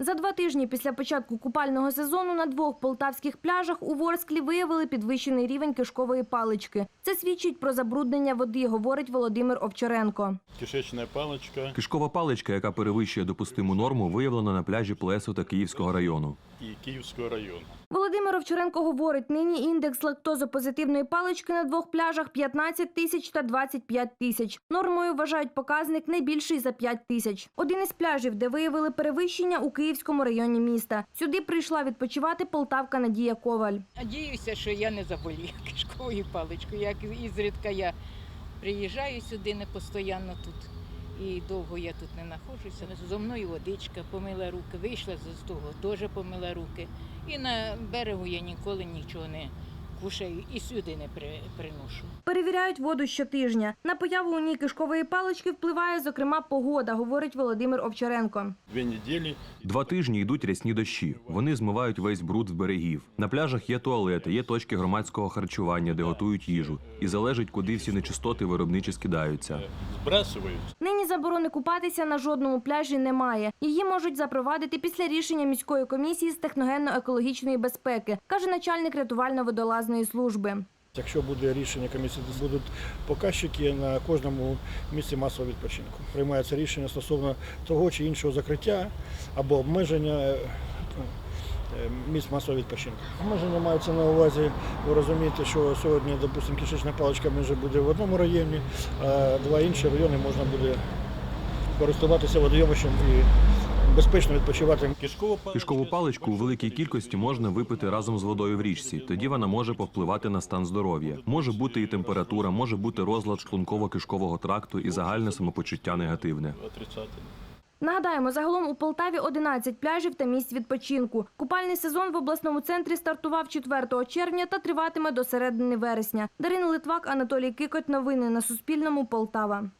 За два тижні після початку купального сезону на двох полтавських пляжах у Ворсклі виявили підвищений рівень кишкової палички. Це свідчить про забруднення води, говорить Володимир Овчаренко. Кишечная паличка Кишкова паличка, яка перевищує допустиму норму, виявлена на пляжі Плесу та Київського району. і Київського району. Володимир Овчаренко говорить, нині індекс лактозопозитивної палички на двох пляжах 15 тисяч та 25 тисяч. Нормою вважають показник не більший за 5 тисяч. Один із пляжів, де виявили перевищення у Київському районі міста. Сюди прийшла відпочивати полтавка Надія Коваль. Надіюся, що я не заболію кишковою паличкою. Як ізрідка я приїжджаю сюди не постійно тут. І довго я тут не знаходжуся. Зо мною водичка, помила руки, вийшла з того, теж помила руки. І на берегу я ніколи нічого не кушаю і сюди не при- приношу. Перевіряють воду щотижня. На появу у ній кишкової палички впливає, зокрема, погода, говорить Володимир Овчаренко. Дві неділі Два тижні йдуть рясні дощі. Вони змивають весь бруд з берегів. На пляжах є туалети, є точки громадського харчування, де готують їжу. І залежить, куди всі нечистоти виробничі скидаються. Нині заборони купатися на жодному пляжі немає. Її можуть запровадити після рішення міської комісії з техногенно-екологічної безпеки, каже начальник рятувально-водолазної служби. Якщо буде рішення комісії, будуть показчики на кожному місці масового відпочинку. Приймається рішення стосовно того чи іншого закриття або обмеження е, е, місць масового відпочинку. Обмеження мається на увазі, ви розумієте, що сьогодні, допустимо, кишечна паличка може буде в одному районі, а два інші райони можна буде користуватися водойомищем і безпечно відпочивати. Кишкова паличка. Кишкову паличку у великій кількості можна випити разом з водою в річці. Тоді вона може повпливати на стан здоров'я. Може бути і температура, може бути розлад шлунково-кишкового тракту і загальне самопочуття негативне. Нагадаємо, загалом у Полтаві 11 пляжів та місць відпочинку. Купальний сезон в обласному центрі стартував 4 червня та триватиме до середини вересня. Дарина Литвак, Анатолій Кикоть. Новини на Суспільному. Полтава.